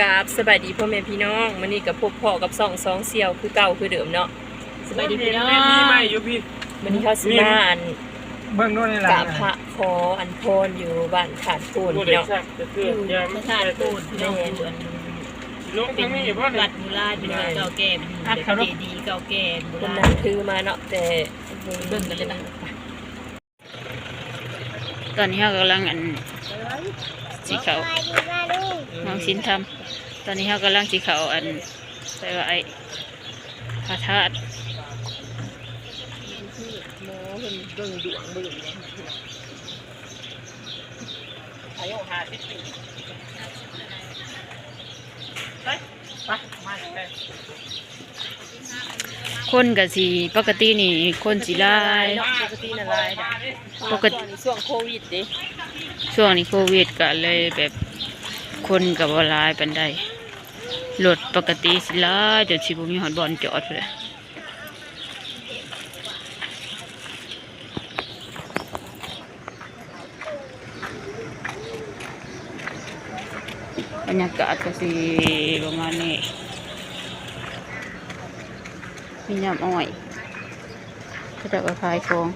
กราบสบายดีพ่อแม่พี่น้องมื้อนี้กับพบพ่อกับสองสองเสี่ยวคือเก่าคือเดิมเนาะสบายดีพี่น้องมีใหม่อยู่พี่มื้อนี้เขาสิมาอันเบื้องโน้นนี่แหละกราบพระขออันพรอยู่บ้านขาดปูนพูดพี่เด็น้กองสักจะคือยังพระธาตุปูนพี่น้องอยู่อันลงเป็ทานงนี้อยู่ป่ะเนี่วัยดมูลาเป็นวัดเก่าแก่เป็นแบบเจดีย์เก่าแก่โบคนรานั้ณนถือมาเนาะแต่เบิ่งกันเลยนะตอนนี้เรากำลังอัน สีเขาน้องสินทำตอนนี้เรากำลังสีเขาอันไปว่าไอ้พระธาตุหมอเพิ่นเบิ่งดวงเบิ่งอายุ50ปีไปไปมาเลยคนกับสีปกตินี่คนสีลายเนาะปกติน่ะลายนะปกติตอนนี้ช่วงโควิดเด้ ช่วงนี้โควิดก็เลยแบบคนกับว่าหลายปันใดรถปกติสิลาจนสิบุมีหอดบอลจอดเลยบรรยากาศก็สิประมาณนี้มีน้ำอ้อยก็จะกระพายของ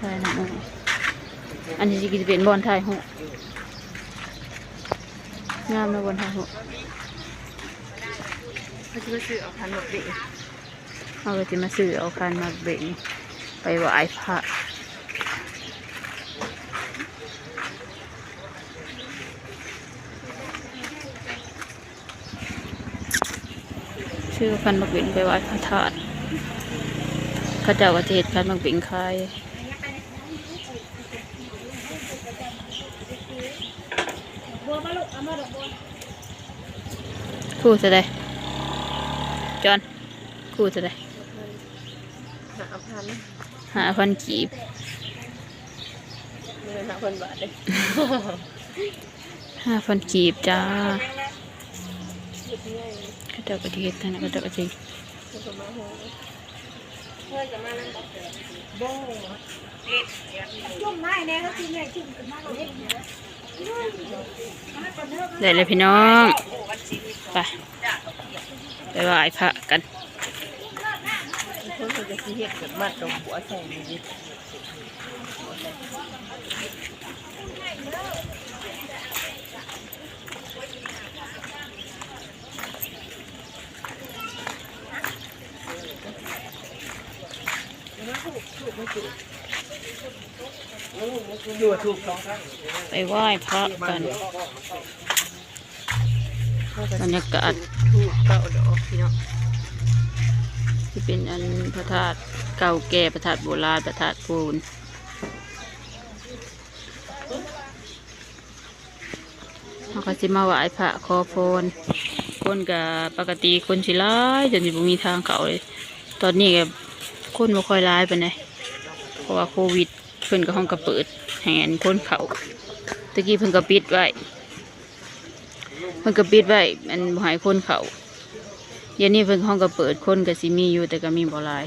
พายน้ำอ้อยอันนี้จะเป็นบอลไทยหูงามนะบอลไทยหูเขาจะมาซื้อเอาพันหมดเด็กเราก็จะมาซื้อเอาคันมาเบะนี่ไปไหว้พระซื้อคันมาเบะนี่ไปไหว้พระธาตุเข้าเจ้าก็จะเห็ดคัน มาเบะขายคู่จะได้จอนคู่จะได้หาพันหาพันกีบเงินหาพันบาทเลยห้าพันกีบจ้าก็เจ้าก็จะเห็ดนั่นนะก็เจ้าก็จะได้เลยพี่น้องไปไปไหว้พระกันเพิ่นจะสิเฮ็ดแบบ ได้เลยพี่น้องไปไปไหว้พระกัน ไปไหว้พระกันบรรยากาศถูกเก้าดอกพี่น้องที่เป็นอันพระธาตุเก่าแก่พระธาตุโบราณพระธาตุปูนเขาก็จะมาไหว้พระขอพรคนกับปกติคนสิร้ายจนสิบ่มีทางเขาเลย ตอนนี้ก็คนบ่ค่อยร้ายไปานเพราะว่าโควิด เพิ่นก็ห้องก็เปิดแหนคนเขาตะกี้เพิ่นก็ปิดไว้เพิ่นก็ปิดไว้มันบ่ให้คนเขาเดี๋ยวนี้เพิ่นห้องก็เปิดคนก็สิมีอยู่แต่ก็มีบ่หลาย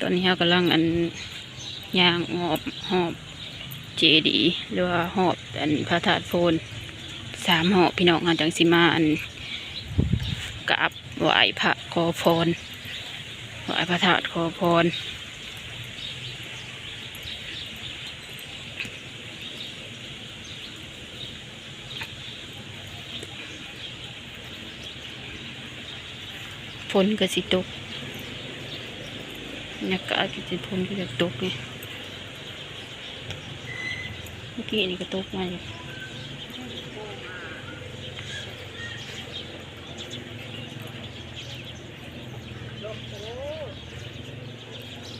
ตอนนี้เรากำลังอันย่างหอบหอบเจดีหรือว่าหอบอันพระธาตุโพนสามหอบพี่น้องงานจังสิมาอันกราบไหว้พระขอพรไหว้พระธาตุ อพร ฝนก็สิตกบรรยากาศก็สิฝนก็จะตกไงเมื่อกี้นี่ก็ตกมาอยู่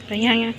ไปยังยัง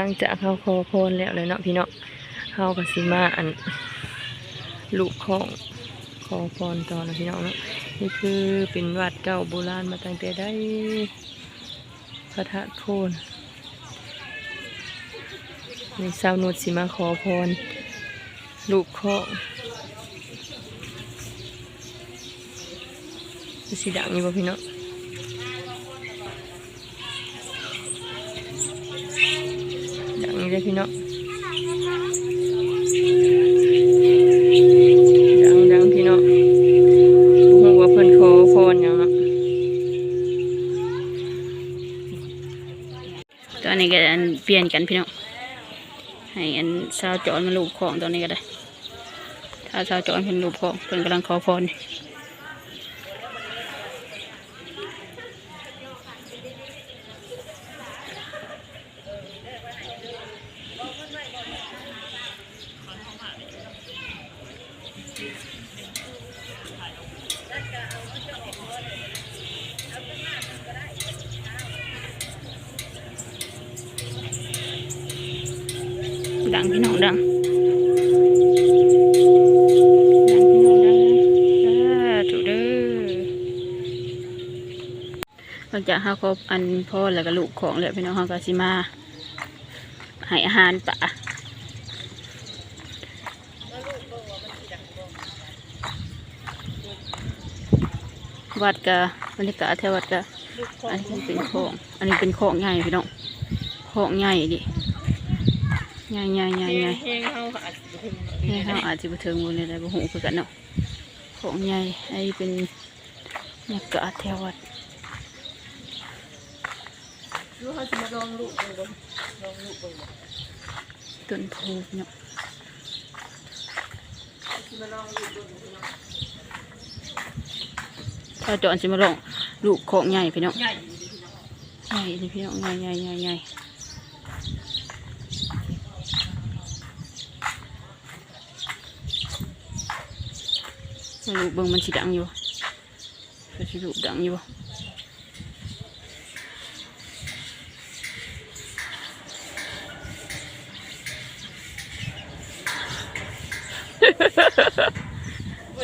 หลังจากเขาขอพรแล้วเลยเนาะพี่เนาะเขาก็สิมาอันลูกของขอพรต่อนะพี่น้องเนาะนี่คือเป็นวัดเก่าโบราณมาตั้งแต่ได้พระธาตุโพนในสาวนุชสิมาขอพรลูกของสิดังอยู่บ่พี่เนาะดังนี้ เลยพี่เนาะดังดังพี่เนาะหูว่าเพิ่นขอพรอย่างเนาะตอนนี้ก็อันเปลี่ยนกันพี่เน้องให้อันสาวจอนมาลูบของตอนนี้ก็ได้ ถ้าสาวจอนเป็นลูบของเพิ่นกำลังขอพรนี่ ดังพี่น้องดังอ่าถูกเดอหลังจากห้าครบอันพ่อแล้วก็ลูกของแล้วพี่น้องเขาก็สิมาให้อาหารป่าวัดกะบรรยากาศแถววัดกะอันนี้เป็นโค้งอันนี้เป็นโค้งใหญ่พี่น้องโค้งใหญ่ดิ ใหญ่ใหญ่ใหญ่ใหญ่เฮงเขาอาจจะถึงนี่เขาอาจจะไปถึงวันนี้ได้บ่หูคือกันเนาะของใหญ่ไอ้เป็นบรรยากาศแถววัดรู้เขาจะมาลองลูกเบิ่งบ่ลองลูกเบิ่งบ่ต้นโพเนาะสิมาลองลูกเบิ่งบ่พี่น้องถ้าจอนจะมาลองลูกของใหญ่พี่น้องใหญ่อยู่ดิพี่น้องใหญ่นี่พี่น้องใหญ่ใหญ่ ใหญ่ใหญ่มาลูกเบิ่งมันสิดังอยู่มันสิลูกดังอยู่บ่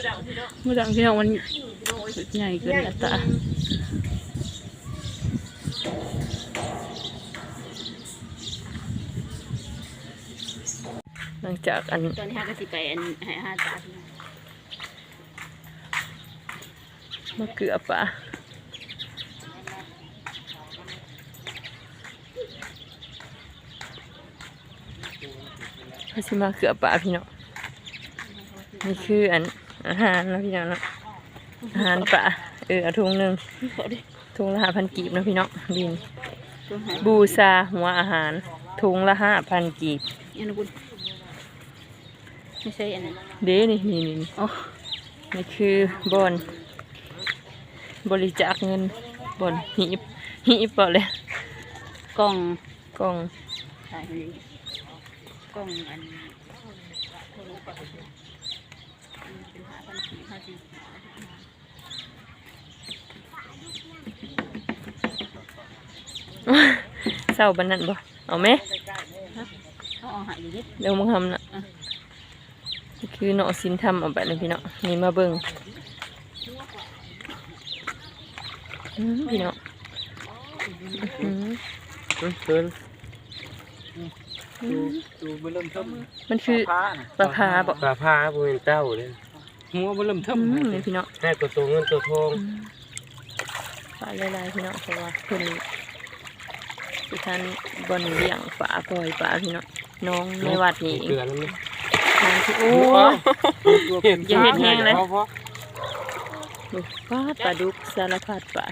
ดังพี่น้องมันดังพี่น้องมันใหญ่เกินอัตราหลังจากอันตอนนี้ฮะก็สิไปอันให้ห้าตาพี่น้อง มะเขือป่าเขาสิมาเขือป่าพี่น้องนี่คืออันอาหารเนาะพี่น้องเนาะอาหารป่าเออเอาถุงหนึ่งขอดิถุงละห้าพันกีบเนาะพี่น้องบินตัวหายบูซาหัวอาหารถุงละห้าพันกีบยันกุลไม่ใช่อันนั้นเด้นี่นี่นี่โอ้นี่คือบอน บริจาคเงินบอนหีบหีบเปล่าเลยกล่องกล่องใช่อันนี้กล่องอันเป็นห้าพันสี่ห้าสี่เศร้าบันนั้นบ่เอาไหมเขาเอาใหายอยู่ดิเดี๋ยวมึงทำน่ะนี่คือเนาะสินทำเอาแบบนี้พี่เนาะนี่มาเบิ่งอืม พี่เนาะอื้อหือเกินดูดูบ่เริ่มเทิมมันคือผ้าปลาพาบ่ปลาผ้าบ่เป็นเต้าเลยหัวบ่เริ่มเทิอืมมนี่พี่เนาะแค่ตัวโตเงินตัวทองปลาหลายๆพี่เนาะเพราะว่าเพิ่นที่ท่านบอนเลี้ยงปลาปล่อยปลาพี่เนาะน้องในวัดนี่เองเกลือแล้วมั้ยน้องที่โอ้ยอย่าเฮ็ดแห้งเลยดู ปลาปลาดุกสารพัดปลา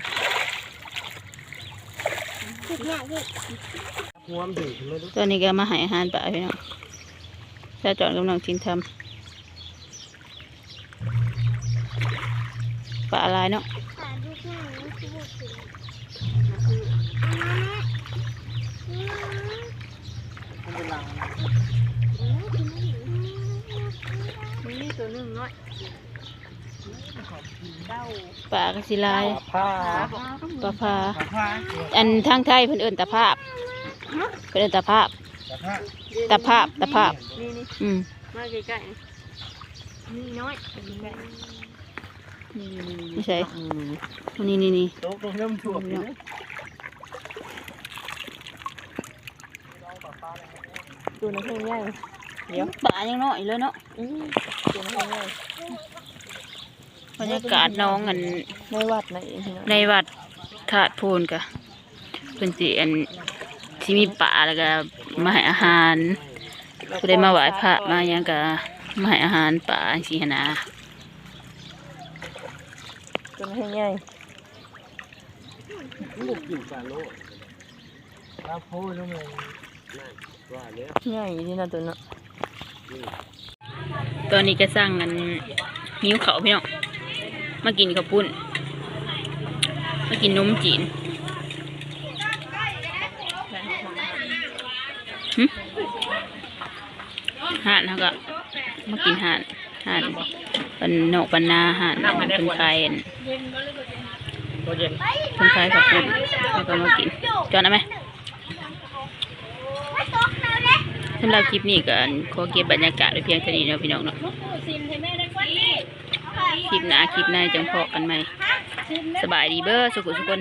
หัวมันถึงขึ้นมาดูตอนนี้ก็มาใหายอาหารป่าพี่น้องชาจอนกำลังชินทำปลาอะไรเนาะนี่ตัวนึงน้อย ปลากระสิลายผ้าปลาพาผ้าอันทางไทยเพิ่นเอิ้นตะภาพเพิ่นเอิ้นตะภาพตะภาพตะภาพนี่นี่อืมมาใกล้ๆนี่น้อยใกล้ๆนี่ไม่ใช่นี่นี่นี่โต๊ะเริ่มถ่วงตัวนั้นเพิ่งใหญ่เดี๋ยวป่ายังน้อยเลยเนาะอืมตัวนั้นเพิ่งใหญ่ บรรยากาศน้องกันในวัดนะเองพี่น้องในวัดธาตุโพนกะเป็นสิอันที่มีป่าแล้วก็มาให้อาหารผู้ได้มาไหว้พระมาหยังกะมาให้อาหารป่าสิหนนะตัวนั้นเพิ่งใหญ่บุกกินปลาโลปลาโพน้องเลยนั่นว่าเนี้ยใหญ่ดีนะตัวเนาะตอนนี้ก็สร้างกันหิวเขาวพี่น้อง มากินข้าวปุ้น มากินนมจีนหึห่านเขาก็มากินห่านห่านปันนอกปันนาห่านเป็นไข่ตัวเย็นเป็นไข่ข้าวปุ้นแล้วก็มากินจอนเอาไหมสำหรับคลิปนี้ก็ขอเก็บบรรยากาศไว้เพียงเท่านี้เนาะพี่น้องเนาะ คลิปหน้าคลิปหน้าจังพอกันไหมสบายดีเบ้อสุขุสุขคน